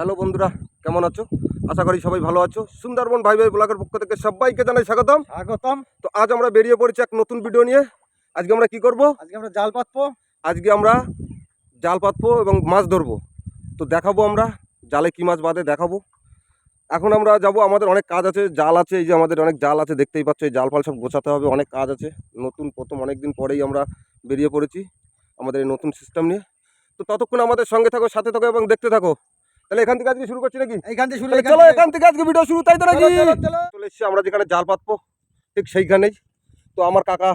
Hello বন্ধুরা কেমন আছো? আশা করি সবাই ভালো আছো। সুন্দরবন ভাই ভাই ব্লগের পক্ষ থেকে সবাইকে জানাই স্বাগতম। স্বাগতম। তো আজ আমরা বেরিয়ে পড়েছি এক নতুন ভিডিও নিয়ে। আজকে আমরা কি করব? আজকে আমরা জাল পাতবো। আজকে আমরা জাল পাতবো এবং মাছ ধরবো। তো দেখাবো আমরা জালে কি মাছ বাঁধে দেখাবো। এখন আমরা যাব আমাদের অনেক কাজ আছে জাল আছে এই যে আমাদের অনেক জাল আছে দেখতেই পাচ্ছ এই জাল ফাল সব গোছাতে হবে অনেক কাজ আছে। নতুন প্রথম অনেক দিন পরেই আমরা বেরিয়ে পড়েছি আমাদের এই নতুন সিস্টেম নিয়ে। তো ততক্ষণ আমাদের সঙ্গে থাকো সাথে থাকো এবং দেখতে থাকো। তাহলে এখান থেকে আজকে শুরু করছি নাকি? এইখান থেকে শুরু চলো এখান থেকে আজকে ভিডিও শুরু তাই তো নাকি? চলো, এসছি আমরা যেখানে জাল পাতবো ঠিক সেইখানেই। তো আমার কাকা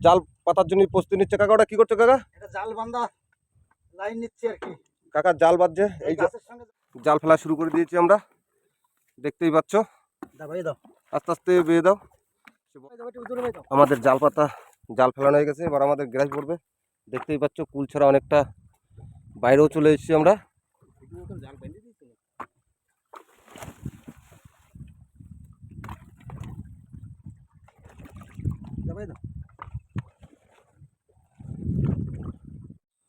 জাল পাতার জন্য প্রস্তুতি নিচ্ছে। কাকা ওটা কি করছ কাকা? এটা জাল বান্ধা লাইন নিচ্ছি আর কি। কাকা জাল বাঁধছে। এই জাল ফেলা শুরু করে দিয়েছি আমরা। দেখতেই পাচ্ছ? দাও আস্তে আস্তে বেয়ে দাও। আমাদের জাল পাতা জাল ফেলানো হয়ে গেছে। এবার আমাদের গ্রাস পড়বে। দেখতেই পাচ্ছ কুল ছাড়া অনেকটা বাইরেও চলে এসেছি আমরা।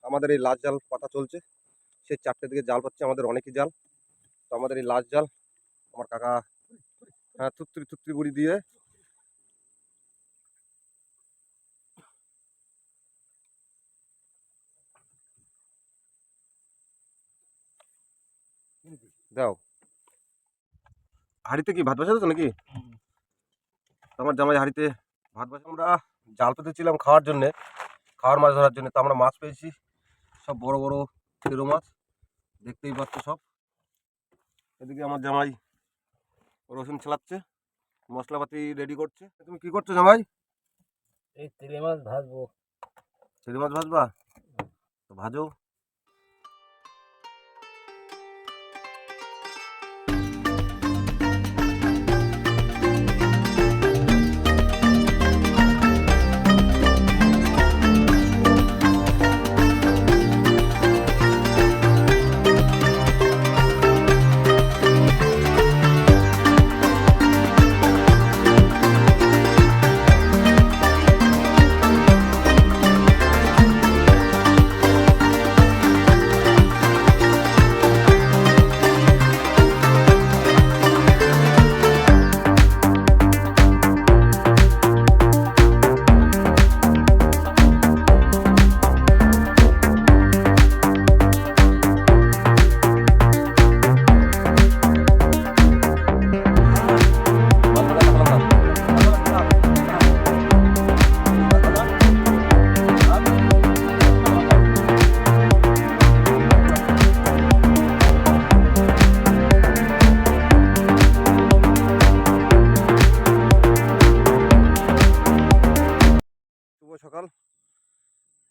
আমাদের এই লাশ জাল পাতা চলছে। সেই চারটে দিকে জাল পাচ্ছে, আমাদের অনেকই জাল। তো আমাদের এই লাশ জাল, আমার কাকা হ্যাঁ থুত্রি থুত্রি বুড়ি দিয়ে দাও হাঁড়িতে কি ভাত বসাতো তো নাকি আমার জামাই হাঁড়িতে ভাত বসে আমরা জাল পেতেছিলাম খাওয়ার জন্যে খাওয়ার মাছ ধরার জন্য। তো আমরা মাছ পেয়েছি সব বড় বড় তেরো মাছ দেখতেই পাচ্ছ সব। এদিকে আমার জামাই রসুন ছেলাচ্ছে মশলাপাতি রেডি করছে। তুমি কি করছ জামাই? এই তেলে মাছ ভাজবো। চিংড়ি মাছ ভাজবা? তো ভাজো।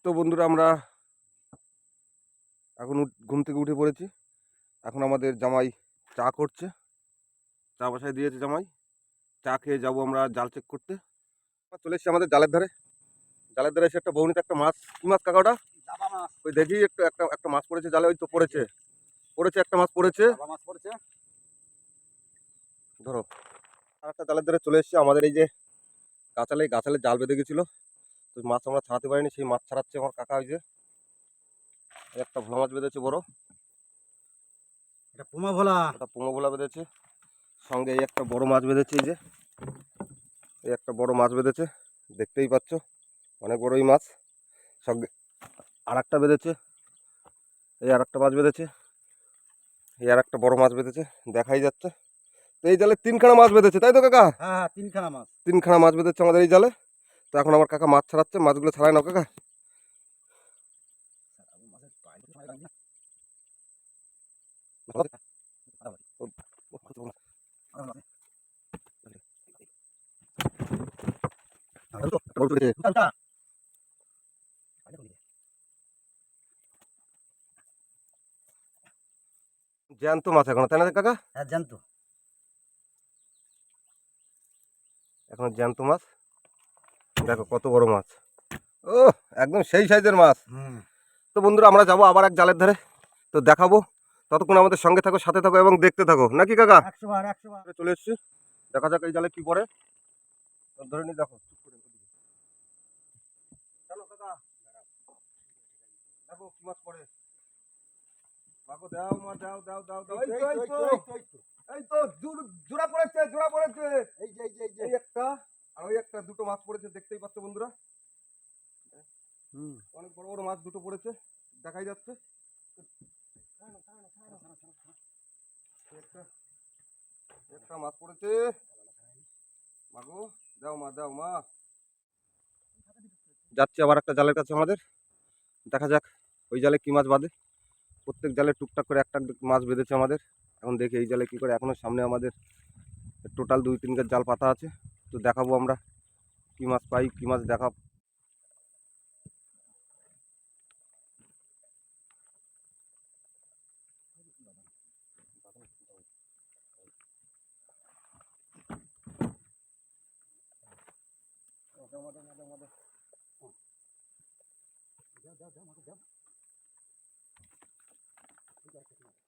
তো বন্ধুরা আমরা এখন ঘুম থেকে উঠে পড়েছি। এখন আমাদের জামাই চা করছে। চা বসায় দিয়েছে জামাই। চা খেয়ে যাব আমরা জাল চেক করতে। চলে এসেছি আমাদের জালের ধারে। জালের ধারে এসে একটা বৌনিতে একটা মাছ। কি মাছ কাকা ওটা? মাছ। ওই দেখি একটা একটা একটা মাছ পড়েছে জালে ওই তো পড়েছে। পড়েছে একটা মাছ পড়েছে। মাছ পড়েছে। ধরো। আর একটা জালের ধারে চলে এসেছি। আমাদের এই যে গাছালে গাছালে জাল বেঁধে গেছিল। তো মাছ আমরা ছাড়াতে পারিনি সেই মাছ ছাড়াচ্ছে আমার কাকা ওই যে। একটা ভোলা মাছ বেঁধেছে বড়। এটা পোমা ভোলা। একটা পুমো ভোলা বেঁধেছে সঙ্গে এই একটা বড় মাছ বেঁধেছে এই যে। এই একটা বড় মাছ বেঁধেছে দেখতেই পাচ্ছ অনেক বড়ই মাছ। সঙ্গে আর একটা বেঁধেছে এই আর একটা মাছ বেঁধেছে এই আর একটা বড় মাছ বেঁধেছে দেখাই যাচ্ছে। তো এই জালে তিনখানা মাছ বেঁধেছে তাই তো কাকা? হ্যাঁ হ্যাঁ তিনখানা মাছ। তিনখানা মাছ বেঁধেছে আমাদের এই জালে। তো এখন আমার কাকা মাছ ছাড়াচ্ছে মাছগুলো ছাড়ায় না কাকা। জ্যান্ত মাছ এখন তাই না কাকা? হ্যাঁ জানতো এখন জ্যান্ত মাছ? দেখো কত বড় মাছ। ও একদম সেই সাইজের মাছ। তো বন্ধুরা আমরা যাব আবার এক জালের ধারে। তো দেখাবো। ততক্ষণ আমাদের সঙ্গে থাকো সাথে থাকো এবং দেখতে থাকো। নাকি কাকা? চলে এসছি। দেখা যাক এই জালে কি তো ধরে নি দেখো। চলো কাকা। দেখো কি মাছ পড়ে। মাগো দাও মা দাও দাও দাও দাও। এই এই তো তো, এই এই তো তো, এই তো, এই তো। এই তো জোড়- পড়েছে জোড়া পড়েছে। এই যে, এই যে, এই যে। এই একটা। আর ওই একটা দুটো মাছ পড়েছে দেখতেই পাচ্ছ বন্ধুরা? অনেক বড় বড় মাছ দুটো পড়েছে দেখাই যাচ্ছে। একটা একটা মাছ পড়েছে। মাগো দাও মা দাও মা। যাচ্ছে আবার একটা জালের কাছে আমাদের। দেখা যাক ওই জালে কি মাছ বাঁধে। প্রত্যেক জালে টুকটাক করে একটা মাছ বেঁধেছে আমাদের। এখন দেখি এই জালে কি করে। এখনও সামনে আমাদের টোটাল দুই তিন গাছ জাল পাতা আছে। তো দেখাবো আমরা কি মাছ পাই, কি মাছ দেখা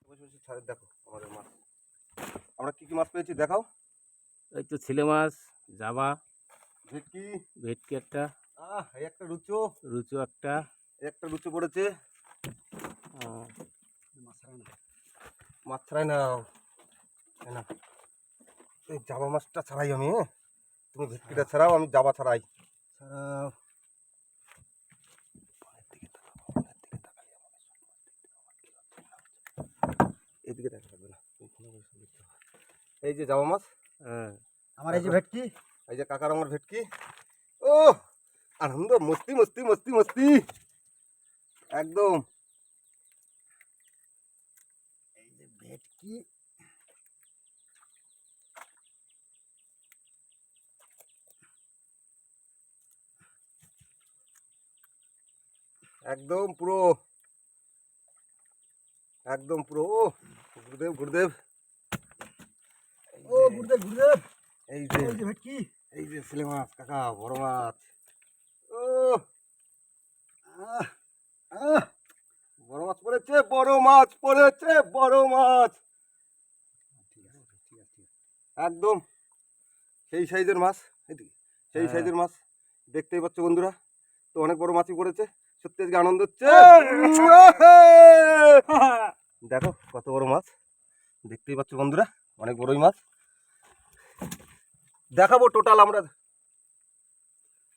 বসে বসে ছাড়ে দেখো আমাদের মাছ। আমরা কি কি মাছ পেয়েছি দেখাও। এই তো ছেলে মাছ জাবা ভেটকি। ভেটকি একটা। আহ একটা রুচো। রুচু একটা। একটা রুচো পড়েছে। মাছ ছাড়াই নাও। এই এই জাবা মাছটা ছাড়াই আমি হ্যাঁ? তুমি ভেটকিটা ছাড়াও আমি জাবা ছাড়াই। ছাড়াও। এদিকে দেখা না। এই যে জাবা মাছ হ্যাঁ। আমার এই যে ভেটকি এই যে কাকা রঙের ভেটকি ও আনন্দ মস্তি মস্তি মস্তি মস্তি একদম এই যে ভেটকি একদম পুরো একদম পুরো ও গুরুদেব গুরুদেব এই ও যে- গুরুদেব গুরুদেব এই যে ভেটকি এই যে ছেলে মাছ কাকা বড় মাছ। ও আহ, আহ, বড় মাছ পড়েছে বড় মাছ পড়েছে বড় মাছ। একদম। সেই সাইজের মাছ সেই হ্যাঁ। সাইজের মাছ। দেখতেই পাচ্ছ বন্ধুরা তো অনেক বড় মাছই পড়েছে। সত্যি আজকে আনন্দ হচ্ছে। দেখো কত বড় মাছ। দেখতেই পাচ্ছ বন্ধুরা অনেক বড়ই মাছ। দেখাবো টোটাল আমরা।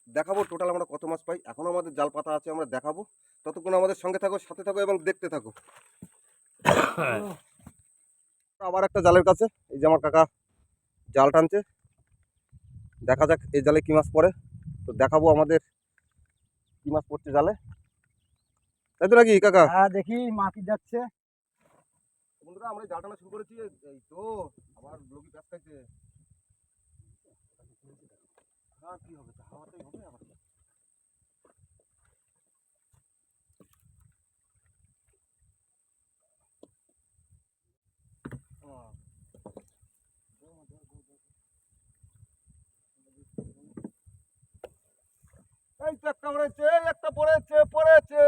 দেখাবো টোটাল আমরা কত মাছ পাই। এখনও আমাদের জাল পাতা আছে আমরা দেখাবো। ততক্ষণ আমাদের সঙ্গে থাকো সাথে থাকো এবং দেখতে থাকো। আবার একটা জালের কাছে এই যে আমার কাকা জাল টানছে। দেখা যাক এই জালে কি মাছ পড়ে। তো দেখাবো আমাদের কি মাছ পড়ছে জালে। তাই তো নাকি কাকা? হ্যাঁ দেখি মা কি যাচ্ছে। বন্ধুরা আমরা জাল টানা শুরু করেছি। এই তো আবার লোকি ব্যাস খাইছে হ্যাঁ কি হবে? হাওয়াতেই হবে আবার। একটা পড়েছে পড়েছে।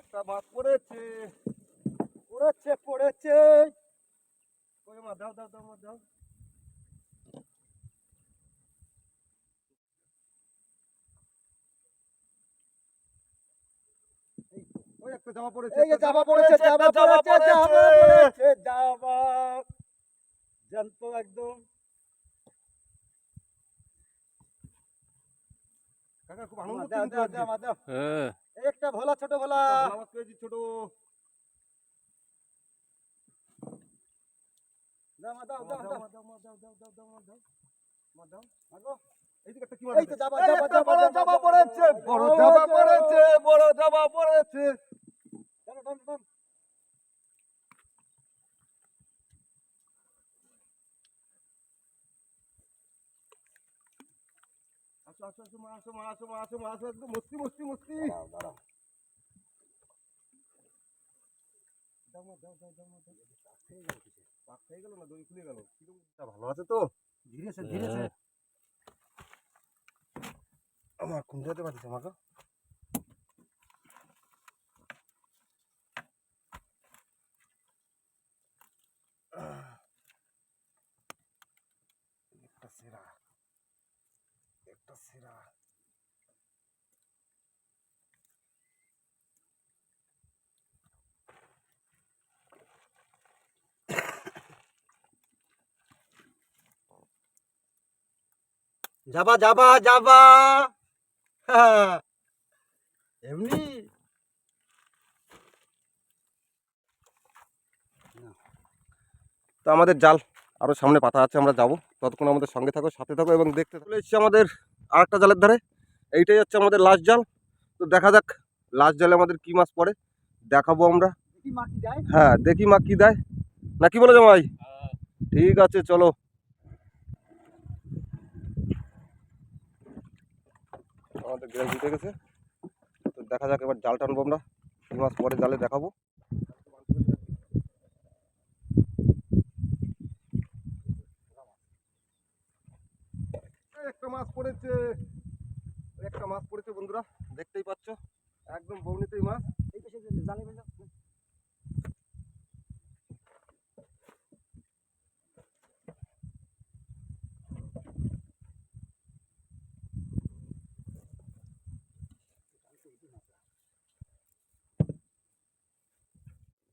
একটা মাছ পড়েছে পড়েছে পড়েছে। মা দাও দাও দাও মা দাও। একটা জামা পড়েছে জামা পড়েছে জামা পড়েছে জামা একদম। কাকা খুব আনন্দ হ্যাঁ। ভোলা ছোট ভোলা। ছোট। আসো, আসো, আসো, মা, আসো, মা, আসো, মা, আসো, মা, আসো, একদম মস্তি, মস্তি, মস্তি। দাও, দাও, দাও, দাও। পাক খেয়ে গেল না, দড়ি খুলে গেল। কীরকম? তা ভালো আছে তো ধীরেছে ধীরেছে হ্যাঁ। আমার কুন্ডাতে পারছিস আমাকে একটা যাবা যাবা যাবা। হ্যাঁ। এমনি। তো আমাদের জাল আরও সামনে পাতা আছে আমরা যাব। ততক্ষণ আমাদের সঙ্গে থাকো সাথে থাকো এবং দেখতে চলে এসেছি আমাদের আরেকটা জালের ধারে। এইটাই হচ্ছে আমাদের লাস্ট জাল। তো দেখা যাক লাস্ট জালে আমাদের কি মাছ পড়ে দেখাবো আমরা। কি মাটি দেয়। হ্যাঁ দেখি মা কি দেয়। না কি বলে জামাই? ঠিক আছে চলো। আমাদের গ্যাস দিতে গেছে। তো দেখা যাক এবার জাল টানবো আমরা। কি মাস পরে জালে দেখাবো। একটা মাছ পড়েছে। একটা মাছ পড়েছে বন্ধুরা দেখতেই পাচ্ছ। একদম বৌনিতেই মাছ। এই জালে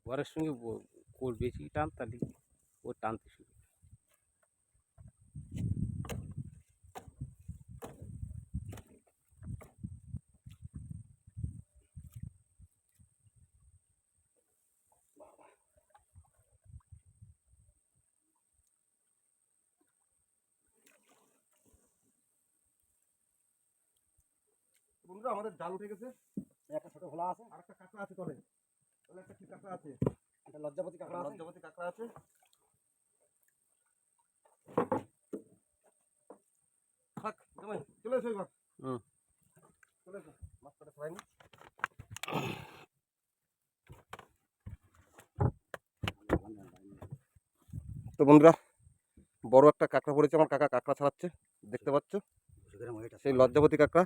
বরের সঙ্গে ওর বেশি টান, তাহলে ও টানতে শুরু আমাদের জাল উঠে গেছে। একটা ছোট ভোলা আছে আর একটা কাঁকড়া আছে তলে। তলে একটা কি কাঁকড়া আছে? একটা লজ্জাপতি কাঁকড়া লজ্জাপতি কাঁকড়া আছে। থাক জামাই চলে এসো এবার। হুম। চলে এসো। মাছ কাটা হয়নি তো বন্ধুরা বড় একটা কাঁকড়া পড়েছে আমার কাকা কাঁকড়া ছাড়াচ্ছে দেখতে পাচ্ছ? সেই লজ্জাপতি কাঁকড়া।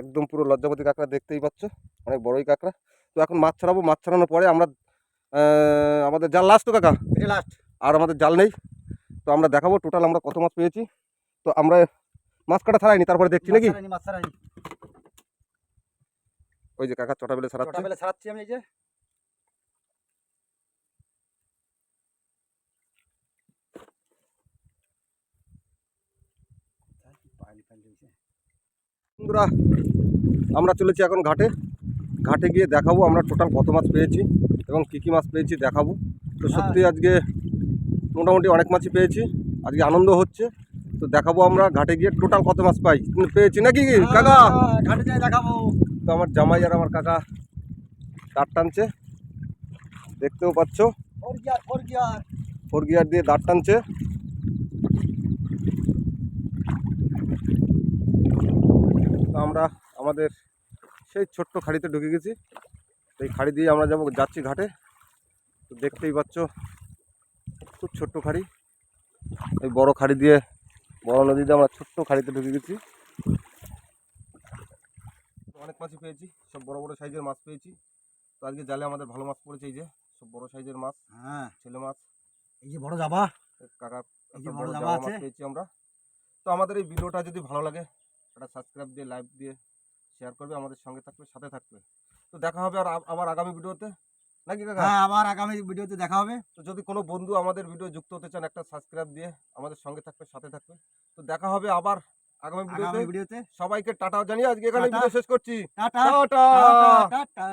একদম পুরো লজ্জাপতি কাঁকড়া দেখতেই পাচ্ছ অনেক বড়ই কাঁকড়া। তো এখন মাছ ছাড়াবো মাছ ছাড়ানোর পরে আমরা আমাদের জাল লাস্ট তো কাকা? লাস্ট আর আমাদের জাল নেই। তো আমরা দেখাবো টোটাল আমরা কত মাছ পেয়েছি। তো আমরা মাছ কাটা ছাড়াইনি তারপরে দেখছি নাকি? মাছ ছাড়াইনি। ওই যে কাকা চটা বেলে ছটা বেলে ছাড়াচ্ছি আমি এই যে। বন্ধুরা আমরা চলেছি এখন ঘাটে। ঘাটে গিয়ে দেখাবো আমরা টোটাল কত মাছ পেয়েছি এবং কী কী মাছ পেয়েছি দেখাবো। তো সত্যি আজকে মোটামুটি অনেক মাছই পেয়েছি আজকে আনন্দ হচ্ছে। তো দেখাবো আমরা ঘাটে গিয়ে টোটাল কত মাছ পাই। পেয়েছি নাকি কাকা? হ্যাঁ, ঘাটে যাই দেখাবো। তো আমার জামাই আর আমার কাকা দাঁড় টানছে। দেখতেও পাচ্ছ? Four gear four gear. দিয়ে দাঁড় টানছে। তো আমরা আমাদের সেই ছোট্ট খাড়িতে ঢুকে গেছি। এই খাড়ি দিয়ে আমরা যাব যাচ্ছি ঘাটে। তো দেখতেই পাচ্ছ খুব ছোট্ট খাড়ি। এই বড় খাড়ি দিয়ে বড় নদীতে আমরা ছোট্ট খাড়িতে ঢুকে গেছি। অনেক মাছই পেয়েছি সব বড় বড় সাইজের মাছ পেয়েছি। তো আজকে জালে আমাদের ভালো মাছ পড়েছে এই যে সব বড় সাইজের মাছ হ্যাঁ। ছেলে মাছ। এই যে বড় যাবা কাকা এই যে বড় আছে। পেয়েছি আমরা। তো আমাদের এই ভিডিওটা যদি ভালো লাগে একটা সাবস্ক্রাইব দিয়ে লাইক দিয়ে শেয়ার করবে আমাদের সঙ্গে থাকবে সাথে থাকবে। তো দেখা হবে আর আবার আগামী ভিডিওতে। নাকি কাকা? হ্যাঁ আবার আগামী ভিডিওতে দেখা হবে। তো যদি কোনো বন্ধু আমাদের ভিডিও যুক্ত হতে চান একটা সাবস্ক্রাইব দিয়ে আমাদের সঙ্গে থাকবে সাথে থাকবে। তো দেখা হবে আবার আগামী ভিডিওতে। ভিডিওতে। সবাইকে টাটা জানিয়ে আজকে এখানে ভিডিও শেষ করছি। টাটা টাটা।